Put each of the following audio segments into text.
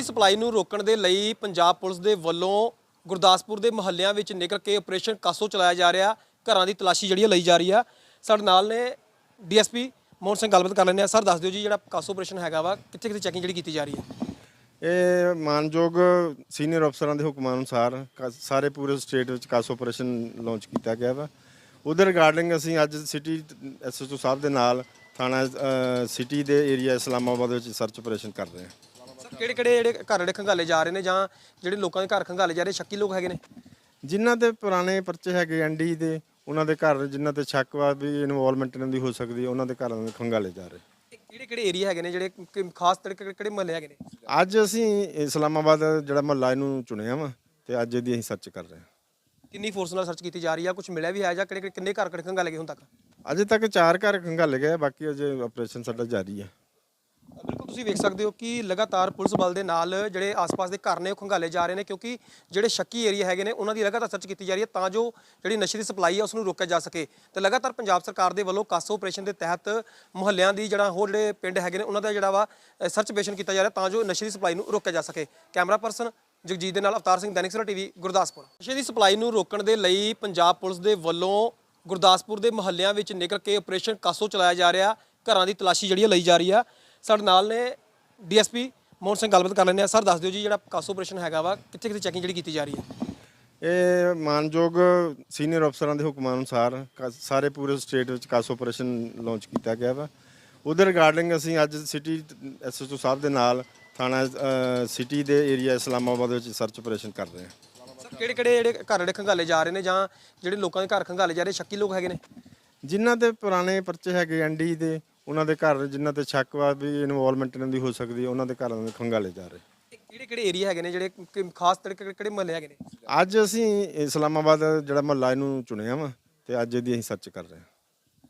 ਦੀ supply ਨੂੰ ਰੋਕਣ ਦੇ ਲਈ ਪੰਜਾਬ ਪੁਲਿਸ ਦੇ ਵੱਲੋਂ ਗੁਰਦਾਸਪੁਰ ਦੇ ਮੁਹੱਲਿਆਂ ਵਿੱਚ ਨਿਕਲ ਕੇ ਆਪਰੇਸ਼ਨ ਕਾਸੋ ਚਲਾਇਆ ਜਾ ਰਿਹਾ। ਘਰਾਂ ਦੀ ਤਲਾਸ਼ੀ ਜਿਹੜੀ ਆ ਲਈ ਜਾ ਰਹੀ ਆ। ਸਾਡੇ ਨਾਲ ਨੇ ਡੀਐਸਪੀ ਮੋਹਨ ਸਿੰਘ ਗੱਲਬਾਤ ਕਰ ਲੈਂਦੇ ਆ। ਸਰ ਦੱਸ ਦਿਓ ਜੀ ਜਿਹੜਾ ਕਾਸੋ ਆਪਰੇਸ਼ਨ ਹੈਗਾ ਵਾ ਕਿੱਥੇ ਕਿੱਥੇ ਚੈਕਿੰਗ ਜਿਹੜੀ ਕੀਤੀ ਜਾ ਰਹੀ ਹੈ ਇਹ ਮਾਨਯੋਗ ਸੀਨੀਅਰ ਅਫਸਰਾਂ ਦੇ ਹੁਕਮਾਂ ਅਨੁਸਾਰ ਕ- ਸਾਰੇ ਪੂਰੇ ਸਟੇਟ ਵਿੱਚ ਕਾਸ ਆਪਰੇਸ਼ਨ ਲਾਂਚ ਕੀਤਾ ਗਿਆ ਵਾ। ਉਹਦੇ ਰਿਗਾਰਡਿੰਗ ਅਸੀਂ ਅੱਜ ਸਿਟੀ ਐਸਐਸਓ ਸਾਹਿਬ ਦੇ ਨਾਲ ਥਾਣਾ ਅ, ਸਿਟੀ ਦੇ ਏਰੀਆ ਇਸਲਾਮਾਬਾਦ ਵਿੱਚ ਸਰਚ ਆਪਰੇਸ਼ਨ ਕਰ ਰਹੇ ਹਾਂ। ਕਿਹੜੇ ਕਿਹੜੇ ਜਿਹੜੇ ਘਰ ਜਿਹੜੇ ਖੰਗਾਲੇ ਜਾ ਰਹੇ ਨੇ ਜਾਂ ਜਿਹੜੇ ਲੋਕਾਂ ਦੇ ਘਰ ਖੰਗਾਲੇ ਜਾ ਰਹੇ ਸ਼ੱਕੀ ਲੋਕ ਹੈਗੇ ਨੇ? ਜਿਨ੍ਹਾਂ ਦੇ ਪੁਰਾਣੇ ਪਰਚੇ ਹੈਗੇ ਐਨਡੀ ਦੇ ਉਹਨਾਂ ਦੇ ਘਰ ਜਿਨ੍ਹਾਂ ਤੇ ਸ਼ੱਕ ਵਾ ਵੀ ਇਨਵੋਲਵਮੈਂਟ ਇਹਨਾਂ ਦੀ ਹੋ ਸਕਦੀ ਹੈ ਉਹਨਾਂ ਦੇ ਘਰਾਂ ਦੇ ਖੰਗਾਲੇ ਜਾ ਰਹੇ। ਕਿਹੜੇ ਕਿਹੜੇ ਏਰੀਆ ਹੈਗੇ ਨੇ ਜਿਹੜੇ ਕਿ- ਖਾਸ ਤੌਰ ਕਿਹੜੇ ਮੁਹੱਲੇ ਹੈਗੇ ਨੇ? ਅੱਜ ਅਸੀਂ ਇਸਲਾਮਾਬਾਦ ਜਿਹੜਾ ਮਹੱਲਾ ਇਹਨੂੰ ਚੁਣਿਆ ਵਾ ਤੇ ਅੱਜ ਇਹਦੀ ਅਸੀਂ ਸਰਚ ਕਰ ਰਹੇ ਹਾਂ। ਕਿੰਨੀ ਫੋਰਸ ਨਾਲ ਸਰਚ ਕੀਤੀ ਜਾ ਰਹੀ ਆ? ਕੁਝ ਮਿਲਿਆ ਵੀ ਹੈ ਜਾਂ ਕਿਹੜੇ ਕਿੰਨੇ ਘਰ ਕਿਹੜੇ ਖੰਗਾਲੇ ਗਏ ਹੁਣ ਤੱਕ? ਅਜੇ ਤੱਕ ਚਾਰ ਘਰ ਖੰਗਾਲੇ ਗਏ ਬਾਕੀ ਅਜੇ ਆਪਰੇਸ਼ਨ ਸਾਡਾ ਜਾਰੀ ਹੈ। ਤੁਸੀਂ ਵੇਖ ਸਕਦੇ ਹੋ ਕਿ ਲਗਾਤਾਰ ਪੁਲਿਸ ਬਲ ਦੇ ਨਾਲ ਜਿਹੜੇ ਆਸ-ਪਾਸ ਦੇ ਘਰ ਨੇ, ਉਹ ਖੰਗਾਲੇ ਜਾ ਰਹੇ ਨੇ ਕਿਉਂਕਿ ਜਿਹੜੇ ਸ਼ੱਕੀ ਏਰੀਆ ਹੈਗੇ ਨੇ, ਉਹਨਾਂ ਦੀ ਲਗਾਤਾਰ ਸਰਚ ਕੀਤੀ ਜਾ ਰਹੀ ਹੈ ਤਾਂ ਜੋ ਜਿਹੜੀ ਨਸ਼ੇ ਦੀ ਸਪਲਾਈ ਹੈ ਉਸ ਨੂੰ ਰੋਕਿਆ ਜਾ ਸਕੇ। ਤੇ ਲਗਾਤਾਰ ਪੰਜਾਬ ਸਰਕਾਰ ਦੇ ਵੱਲੋਂ ਕਾਸੋ ਆਪਰੇਸ਼ਨ ਦੇ ਤਹਿਤ ਮੁਹੱਲਿਆਂ ਦੀ ਜਿਹੜਾ ਹੋਰ ਜਿਹੜੇ ਪਿੰਡ ਹੈਗੇ ਨੇ, ਉਹਨਾਂ ਦਾ ਜਿਹੜਾ ਵਾ ਸਰਚ ਆਪਰੇਸ਼ਨ ਕੀਤਾ ਜਾ ਰਿਹਾ ਤਾਂ ਜੋ ਨਸ਼ੇ ਦੀ ਸਪਲਾਈ ਨੂੰ ਰੋਕਿਆ ਜਾ ਸਕੇ। ਕੈਮਰਾ ਪਰਸਨ ਜਗਜੀਤ ਦੇ ਨਾਲ ਅਵਤਾਰ ਸਿੰਘ ਦੈਨਿਕ ਸਵੇਰਾ ਟੀਵੀ, ਗੁਰਦਾਸਪੁਰ। ਨਸ਼ੇ ਦੀ ਸਪਲਾਈ ਨੂੰ ਰੋਕਣ ਦੇ ਲਈ ਪੰਜਾਬ ਪੁਲਿਸ ਦੇ ਵੱਲੋਂ ਗੁਰਦਾਸਪੁਰ ਦੇ ਮੁਹੱਲਿਆਂ ਵਿੱਚ ਨਿਕਲ ਕੇ ਆਪਰੇਸ਼ਨ ਕਾਸੋ ਚਲਾਇਆ ਜਾ ਰਿਹਾ। ਘਰਾਂ ਦੀ ਤਲਾਸ਼ੀ ਜਿਹੜੀ ਆ ਲਈ ਜਾ ਰਹੀ ਆ। ਸਾਡੇ ਨਾਲ ਨੇ ਡੀਐਸਪੀ ਮੋਹਨ ਸਿੰਘ ਗੱਲਬਾਤ ਕਰ ਲੈਂਦੇ ਆ ਸਰ ਦੱਸ ਦਿਓ ਜੀ ਜਿਹੜਾ ਕਾਸੋ ਆਪਰੇਸ਼ਨ ਹੈਗਾ ਵਾ ਕਿੱਥੇ ਕਿੱਥੇ ਚੈਕਿੰਗ ਜਿਹੜੀ ਕੀਤੀ ਜਾ ਰਹੀ ਹੈ? ਇਹ ਮਾਨਯੋਗ ਸੀਨੀਅਰ ਅਫਸਰਾਂ ਦੇ ਹੁਕਮਾਂ ਅਨੁਸਾਰ ਕ- ਸਾਰੇ ਪੂਰੇ ਸਟੇਟ ਵਿੱਚ ਕਾਸ ਆਪਰੇਸ਼ਨ ਲਾਂਚ ਕੀਤਾ ਗਿਆ ਵਾ। ਉਹਦੇ ਰਿਗਾਰਡਿੰਗ ਅਸੀਂ ਅੱਜ ਸਿਟੀ ਐਸਐਸਓ ਸਾਹਿਬ ਦੇ ਨਾਲ ਥਾਣਾ ਅ, ਸਿਟੀ ਦੇ ਏਰੀਆ ਇਸਲਾਮਾਬਾਦ ਵਿੱਚ ਸਰਚ ਆਪਰੇਸ਼ਨ ਕਰ ਰਹੇ ਹਾਂ। ਸਰ ਕਿਹੜੇ ਕਿਹੜੇ ਜਿਹੜੇ ਘਰ ਜਿਹੜੇ ਖੰਗਾਲੇ ਜਾ ਰਹੇ ਨੇ ਜਾਂ ਜਿਹੜੇ ਲੋਕਾਂ ਦੇ ਘਰ ਖੰਗਾਲੇ ਜਾ ਰਹੇ ਸ਼ੱਕੀ ਲੋਕ ਹੈਗੇ ਨੇ? ਜਿਨ੍ਹਾਂ ਦੇ ਪੁਰਾਣੇ ਪਰਚੇ ਹੈਗੇ ਐਨਡੀ ਦੇ ਉਹਨਾਂ ਦੇ ਘਰ ਜਿਨ੍ਹਾਂ ਤੇ ਸ਼ੱਕ ਵਾ ਵੀ ਇਨਵੋਲਵਮੈਂਟ ਇਹਨਾਂ ਦੀ ਹੋ ਸਕਦੀ ਹੈ ਉਹਨਾਂ ਦੇ ਘਰਾਂ ਦੇ ਖੰਗਾਲੇ ਜਾ ਰਹੇ। ਕਿਹੜੇ ਕਿਹੜੇ ਏਰੀਆ ਹੈਗੇ ਨੇ ਜਿਹੜੇ ਕਿ- ਖਾਸ ਤੌਰ ਕਿਹੜੇ ਮੁਹੱਲੇ ਹੈਗੇ ਨੇ? ਅੱਜ ਅਸੀਂ ਇਸਲਾਮਾਬਾਦ ਜਿਹੜਾ ਮਹੱਲਾ ਇਹਨੂੰ ਚੁਣਿਆ ਵਾ ਤੇ ਅੱਜ ਇਹਦੀ ਅਸੀਂ ਸਰਚ ਕਰ ਰਹੇ ਹਾਂ।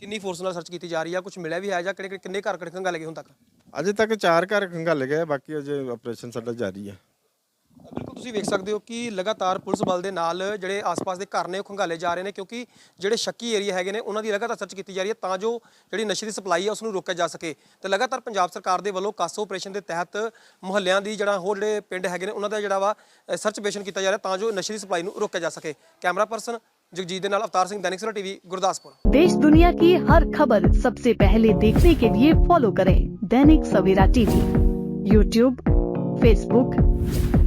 ਕਿੰਨੀ ਫੋਰਸ ਨਾਲ ਸਰਚ ਕੀਤੀ ਜਾ ਰਹੀ ਆ? ਕੁਝ ਮਿਲਿਆ ਵੀ ਹੈ ਜਾਂ ਕਿਹੜੇ ਕਿਹੜੇ- ਕਿੰਨੇ ਘਰ ਕਿਹੜੇ ਖੰਗਾਲੇ ਗਏ ਹੁਣ ਤੱਕ? ਅਜੇ ਤੱਕ ਚਾਰ ਘਰ ਖੰਗਾਲੇ ਗਏ ਆ, ਬਾਕੀ ਅਜੇ ਆਪਰੇਸ਼ਨ ਸਾਡਾ ਜਾਰੀ ਹੈ ਬਿਲਕੁਲ। ਤੁਸੀਂ ਵੇਖ ਸਕਦੇ ਹੋ ਕਿ ਲਗਾਤਾਰ ਪੁਲਿਸ ਬਲ ਦੇ ਨਾਲ ਜਿਹੜੇ ਆਸ-ਪਾਸ ਦੇ ਘਰ ਨੇ ਉਹ ਖੰਗਾਲੇ ਜਾ ਰਹੇ ਨੇ ਕਿਉਂਕਿ ਜਿਹੜੇ ਸ਼ੱਕੀ ਏਰੀਆ ਹੈਗੇ ਨੇ ਉਹਨਾਂ ਦੀ ਲਗਾਤਾਰ ਸਰਚ ਕੀਤੀ ਜਾ ਰਹੀ ਹੈ ਤਾਂ ਜੋ ਜਿਹੜੀ ਨਸ਼ੇ ਦੀ ਸਪਲਾਈ ਹੈ ਉਸ ਨੂੰ ਰੋਕਿਆ ਜਾ ਸਕੇ ਤੇ ਲਗਾਤਾਰ ਪੰਜਾਬ ਸਰਕਾਰ ਦੇ ਵੱਲੋਂ ਕਾਸੋ ਆਪਰੇਸ਼ਨ ਦੇ ਤਹਿਤ ਮੁਹੱਲਿਆਂ ਦੀ ਜਿਹੜਾ ਹੋਰ ਜਿਹੜੇ ਪਿੰਡ ਹੈਗੇ ਨੇ ਉਹਨਾਂ ਦਾ ਜਿਹੜਾ ਵਾ ਅ, ਸਰਚ ਆਪਰੇਸ਼ਨ ਕੀਤਾ ਜਾ ਰਿਹਾ ਤਾਂ ਜੋ ਨਸ਼ੇ ਦੀ ਸਪਲਾਈ ਨੂੰ ਰੋਕਿਆ ਜਾ ਸਕੇ ਕੈਮਰਾ ਪਰਸਨ ਜਗਜੀਤ ਦੇ ਨਾਲ ਅਵਤਾਰ ਸਿੰਘ ਦੈਨਿਕ ਸਵੇਰਾ ਟੀਵੀ ਗੁਰਦਾਸਪੁਰ देश दुनिया की हर खबर सबसे पहले देखने के लिए फॉलो करें Dainik Savera TV YouTube Facebook